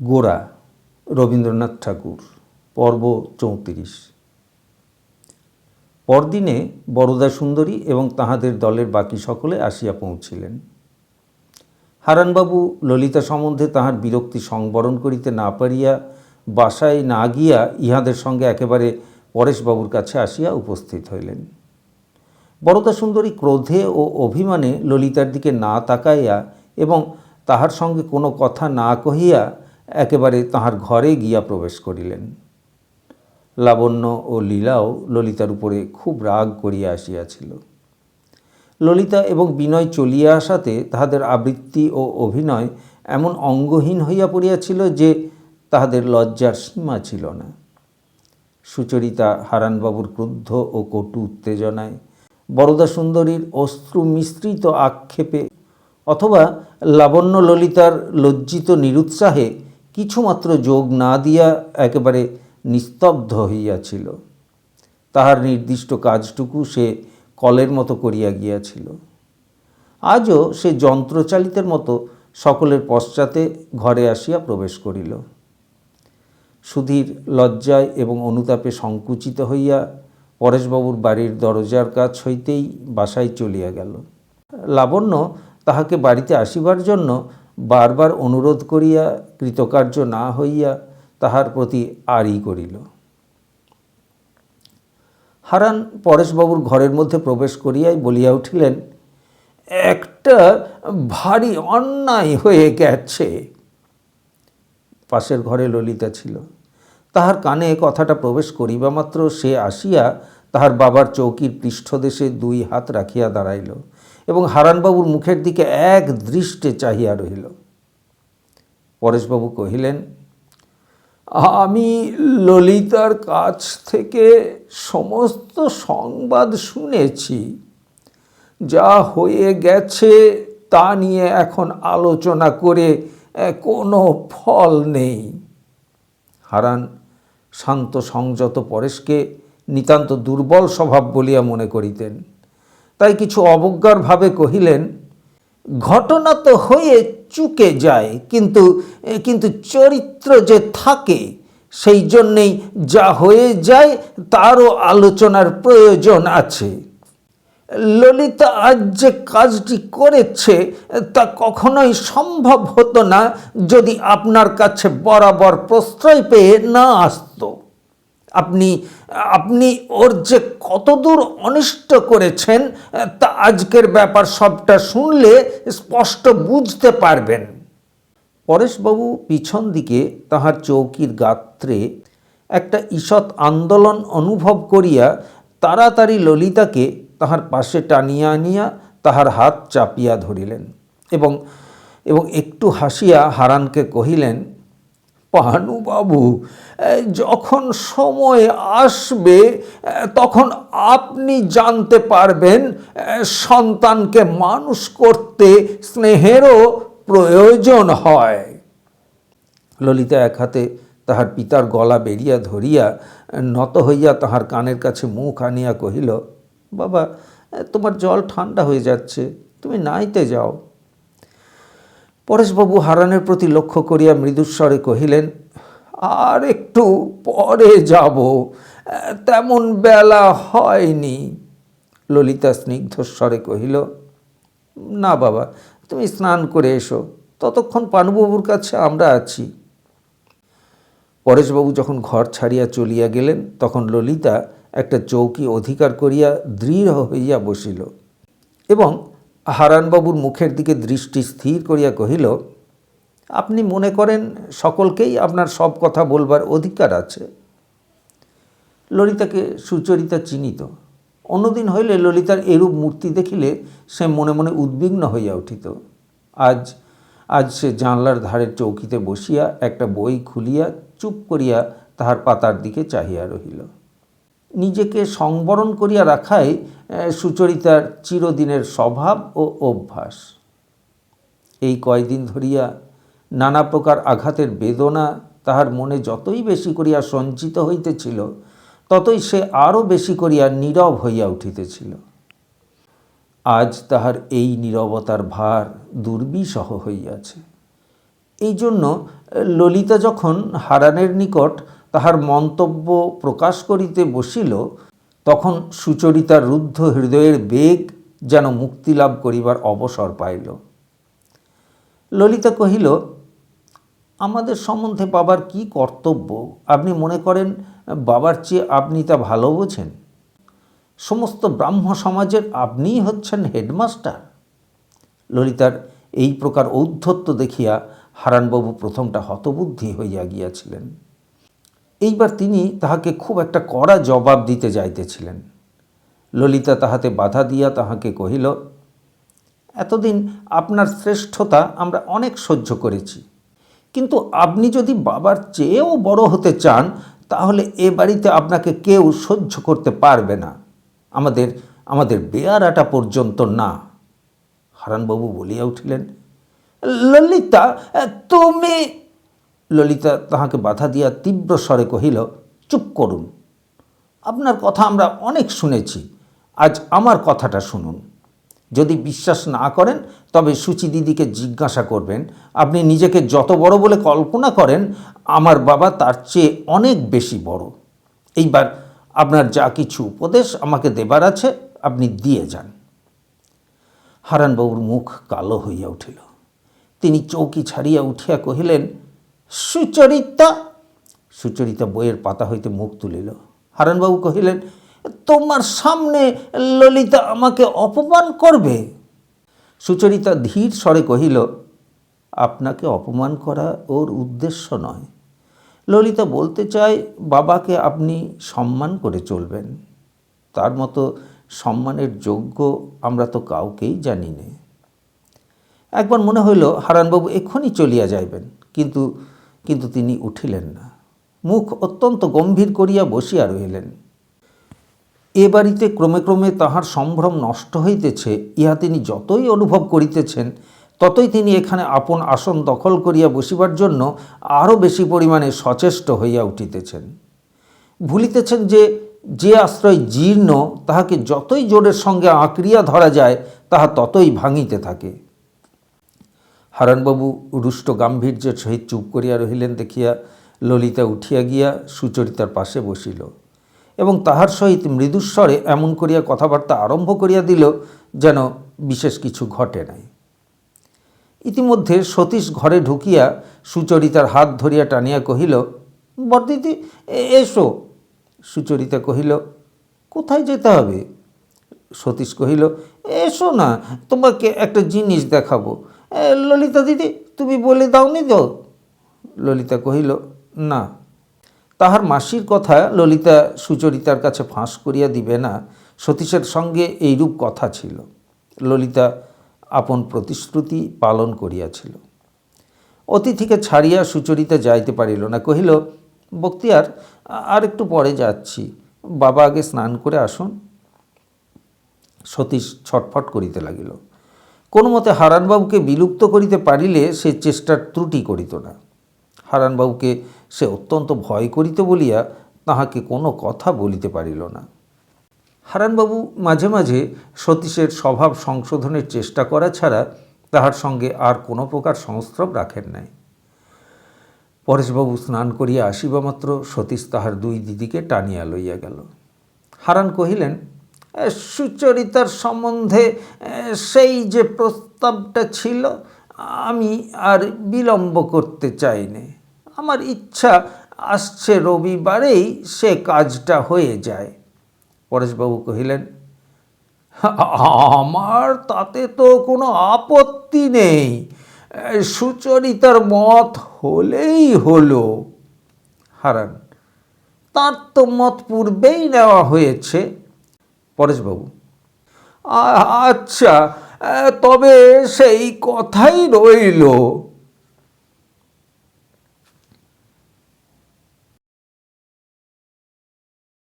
গোড়া, রবীন্দ্রনাথ ঠাকুর, পর্ব চৌত্রিশ। পরদিনে বরদা সুন্দরী এবং তাহাদের দলের বাকি সকলে আসিয়া পৌঁছিলেন। হারানবাবু ললিতা সম্বন্ধে তাহার বিরক্তি সংবরণ করিতে না পারিয়া বাসায় না গিয়া ইহাদের সঙ্গে একেবারে পরেশবাবুর কাছে আসিয়া উপস্থিত হইলেন। বরদা সুন্দরী ক্রোধে ও অভিমানে ললিতার দিকে না তাকাইয়া এবং তাহার সঙ্গে কোনো কথা না কহিয়া একেবারে তাহার ঘরে গিয়া প্রবেশ করিলেন। লাবণ্য ও লীলাও ললিতার উপরে খুব রাগ করিয়া আসিয়াছিল। ললিতা এবং বিনয় চলিয়া আসাতে তাহাদের আবৃত্তি ও অভিনয় এমন অঙ্গহীন হইয়া পড়িয়াছিল যে তাহাদের লজ্জার সীমা ছিল না। সুচরিতা হারানবাবুর ক্রুদ্ধ ও কটু উত্তেজনায় বরদা সুন্দরীর অশ্রু মিশ্রিত আক্ষেপে অথবা লাবণ্য ললিতার লজ্জিত নিরুৎসাহে কিছুমাত্র যোগ না দিয়া একেবারে নিস্তব্ধ হইয়াছিল। তাহার নির্দিষ্ট কাজটুকু সে কলের মতো করিয়া গিয়াছিল। আজও সে যন্ত্রচালিতের মতো সকলের পশ্চাতে ঘরে আসিয়া প্রবেশ করিল। সুধীর লজ্জায় এবং অনুতাপে সংকুচিত হইয়া পরেশবাবুর বাড়ির দরজার কাছ হইতেই বাসায় চলিয়া গেল। লাবণ্য তাহাকে বাড়িতে আসিবার জন্য বারবার অনুরোধ করিয়া, কৃতকার্য না হইয়া তাহার প্রতি আড়ি করিল। হারান পরেশবাবুর ঘরের মধ্যে প্রবেশ করিয়াই বলিয়া উঠিলেন, একটা ভারী অন্যায় হয়ে গেছে। পাশের ঘরে ললিতা ছিল। তাহার কানে কথাটা প্রবেশ করিবা মাত্র সে আসিয়া তাহার বাবার চৌকির পৃষ্ঠদেশে দুই হাত রাখিয়া দাঁড়াইল। এবং হারানবাবুর মুখের দিকে এক দৃষ্টে চাহিয়া রহিল। পরেশবাবু কহিলেন, আমি ললিতার কাছ থেকে সমস্ত সংবাদ শুনেছি। যা হয়ে গেছে তা নিয়ে এখন আলোচনা করে কোনো ফল নেই। হারান শান্ত সংযত পরেশকে নিতান্ত দুর্বল স্বভাব বলিয়া মনে করিতেন। তাই কিছু অবজ্ঞার ভাবে কহিলেন, ঘটনা তো হয়ে চুকে যায়, কিন্তু কিন্তু চরিত্র যে থাকে, সেই জন্যেই যা হয়ে যায় তারও আলোচনার প্রয়োজন আছে। ললিতা আজ যে কাজটি করেছে, তা কখনোই সম্ভব হতো না যদি আপনার কাছে বরাবর প্রশ্রয় পেয়ে না আসতো। আপনি আপনি ওর যে কতদূর অনিষ্ট করেছেন, তা আজকের ব্যাপার সবটা শুনলে স্পষ্ট বুঝতে পারবেন। পরেশবাবু পিছন দিকে তাহার চৌকির গাত্রে একটা ঈষৎ আন্দোলন অনুভব করিয়া তাড়াতাড়ি ললিতাকে তাহার পাশে টানিয়া আনিয়া তাহার হাত চাপিয়া ধরিলেন এবং এবং একটু হাসিয়া হারানকে কহিলেন পানুবাবু যখন সময় আসবে তখন আপনি জানতে পারবেন সন্তানকে মানুষ করতে স্নেহেরও প্রয়োজন হয়। ললিতা এক হাতে তাহার পিতার গলা বেরিয়া ধরিয়া, নত হইয়া তাহার কানের কাছে মুখ আনিয়া কহিল, বাবা তোমার জল ঠান্ডা হয়ে যাচ্ছে, তুমি নাইতে যাও। পরেশবাবু হারানের প্রতি লক্ষ্য করিয়া মৃদুস্বরে কহিলেন, আর একটু পরে যাব। তেমন বেলা হয়নি। ললিতা স্নিগ্ধস্বরে কহিল, না বাবা, তুমি স্নান করে এসো। ততক্ষণ পানুবাবুর কাছে আমরা আছি। পরেশবাবু যখন ঘর ছাড়িয়া চলিয়া গেলেন, তখন ললিতা একটা চৌকি অধিকার করিয়া দৃঢ় হইয়া বসিল এবং হারানবাবুর মুখের দিকে দৃষ্টি স্থির করিয়া কহিল, আপনি মনে করেন সকলকেই আপনার সব কথা বলবার অধিকার আছে? ললিতাকে সুচরিতা চিনিত। অন্যদিন হইলে ললিতার এরূপ মূর্তি দেখিলে সে মনে মনে উদ্বিগ্ন হইয়া উঠিত। আজ আজ সে জানলার ধারের চৌকিতে বসিয়া একটা বই খুলিয়া চুপ করিয়া তাহার পাতার দিকে চাহিয়া রহিল। নিজেকে সংবরণ করিয়া রাখাই সুচরিতার চিরদিনের স্বভাব ও অভ্যাস। এই কয়দিন ধরিয়া নানা প্রকার আঘাতের বেদনা তাহার মনে যতই বেশি করিয়া সঞ্চিত হইতেছিল, ততই সে আরও বেশি করিয়া নীরব হইয়া উঠিতেছিল। আজ তাহার এই নীরবতার ভার দুর্বিসহ হইয়াছে। এই জন্য ললিতা যখন হারানের নিকট তাহার মন্তব্য প্রকাশ করিতে বসিল, তখন সুচরিতার রুদ্ধ হৃদয়ের বেগ যেন মুক্তিলাভ করিবার অবসর পাইল। ললিতা কহিল, আমাদের সম্বন্ধে বাবার কি কর্তব্য? আপনি মনে করেন বাবার চেয়ে আপনি তা ভালো বোঝেন? সমস্ত ব্রাহ্ম সমাজের আপনিই হচ্ছেন হেডমাস্টার? ললিতার এই প্রকার ঔদ্ধত্য দেখিয়া হারানবাবু প্রথমটা হতবুদ্ধি হইয়া গিয়াছিলেন। এইবার তিনি তাহাকে খুব একটা কড়া জবাব দিতে যাইতেছিলেন। ললিতা তাহাতে বাধা দিয়া তাহাকে কহিল, এতদিন আপনার শ্রেষ্ঠতা আমরা অনেক সহ্য করেছি। কিন্তু আপনি যদি বাবার চেয়েও বড় হতে চান, তাহলে এ বাড়িতে আপনাকে কেউ সহ্য করতে পারবে না। আমাদের আমাদের বেয়ারাটা পর্যন্ত না। হারানবাবু বলিয়া উঠিলেন, ললিতা, তুমি ললিতা তাহাকে বাধা দিয়া তীব্র স্বরে কহিল, চুপ করুন। আপনার কথা আমরা অনেক শুনেছি। আজ আমার কথাটা শুনুন। যদি বিশ্বাস না করেন, তবে সুচি দিদিকে জিজ্ঞাসা করবেন। আপনি নিজেকে যত বড় বলে কল্পনা করেন, আমার বাবা তার চেয়ে অনেক বেশি বড়। এইবার আপনার যা কিছু উপদেশ আমাকে দেবার আছে, আপনি দিয়ে যান। হারানবাবুর মুখ কালো হইয়া উঠিল। তিনি চৌকি ছাড়িয়া উঠিয়া কহিলেন সুচরিতা সুচরিতা বইয়ের পাতা হইতে মুখ তুলিল। হারানবাবু কহিলেন, তোমার সামনে ললিতা আমাকে অপমান করবে? সুচরিতা ধীর স্বরে কহিল, আপনাকে অপমান করা ওর উদ্দেশ্য নয়। ললিতা বলতে চায়, বাবাকে আপনি সম্মান করে চলবেন। তার মতো সম্মানের যোগ্য আমরা তো কাউকেই জানি না। একবার মনে হইল, হারানবাবু এক্ষুনি চলিয়া যাইবেন। কিন্তু কিন্তু তিনি উঠিলেন না। মুখ অত্যন্ত গম্ভীর করিয়া বসিয়া রহিলেন। এ বাড়িতে ক্রমে ক্রমে তাহার সম্ভ্রম নষ্ট হইতেছে, ইহা তিনি যতই অনুভব করিতেছেন, ততই তিনি এখানে আপন আসন দখল করিয়া বসিবার জন্য আরও বেশি পরিমাণে সচেষ্ট হইয়া উঠিতেছেন। ভুলিতেছেন যে যে আশ্রয় জীর্ণ, তাহাকে যতই জোরের সঙ্গে আঁকড়িয়া ধরা যায়, তাহা ততই ভাঙিতে থাকে। হারানবাবু রুষ্ট গাম্ভীর্যের সহিত চুপ করিয়া রহিলেন দেখিয়া ললিতা উঠিয়া গিয়া সুচরিতার পাশে বসিল এবং তাহার সহিত মৃদুস্বরে এমন করিয়া কথাবার্তা আরম্ভ করিয়া দিল যেন বিশেষ কিছু ঘটে নাই। ইতিমধ্যে সতীশ ঘরে ঢুকিয়া সুচরিতার হাত ধরিয়া টানিয়া কহিল, বরদিদি এসো। সুচরিতা কহিল, কোথায় যেতে হবে? সতীশ কহিল, এসো না, তোমাকে একটা জিনিস দেখাবো। ললিতা দিদি, তুমি বলে দাওনি তো? ললিতা কহিল, না। তাহার মাসির কথা ললিতা সুচরিতার কাছে ফাঁস করিয়া দিবে না, সতীশের সঙ্গে এইরূপ কথা ছিল। ললিতা আপন প্রতিশ্রুতি পালন করিয়াছিল। অতিথিকে ছাড়িয়া সুচরিতা যাইতে পারিল না। কহিল, বক্তিয়ার, আর একটু পরে যাচ্ছি। বাবা আগে স্নান করে আসুন। সতীশ ছটফট করিতে লাগিল। কোনো মতে হারানবাবুকে বিলুপ্ত করিতে পারিলে সে চেষ্টার ত্রুটি করিত না। হারানবাবুকে সে অত্যন্ত ভয় করিত বলিয়া তাহাকে কোনো কথা বলিতে পারিল না। হারানবাবু মাঝে মাঝে সতীশের স্বভাব সংশোধনের চেষ্টা করা ছাড়া তাহার সঙ্গে আর কোনো প্রকার সংস্রব রাখেন নাই। পরেশবাবু স্নান করিয়া আসিবামাত্র সতীশ তাহার দুই দিদিকে টানিয়া লইয়া গেল। হারান কহিলেন "এ, সুচরিতার সম্বন্ধে সেই যে প্রস্তাবটা ছিল, আমি আর বিলম্ব করতে চাইনে। আমার ইচ্ছা আসছে রবিবারেই সে কাজটা হয়ে যায়। পরেশবাবু কহিলেন, আমার তাতে তো কোনো আপত্তি নেই। সুচরিতার মত হলেই হলো। হারান, তার তো মত পূর্বেই নেওয়া হয়েছে। পরেশবাবু। আচ্ছা তবে সেই কথাই রইল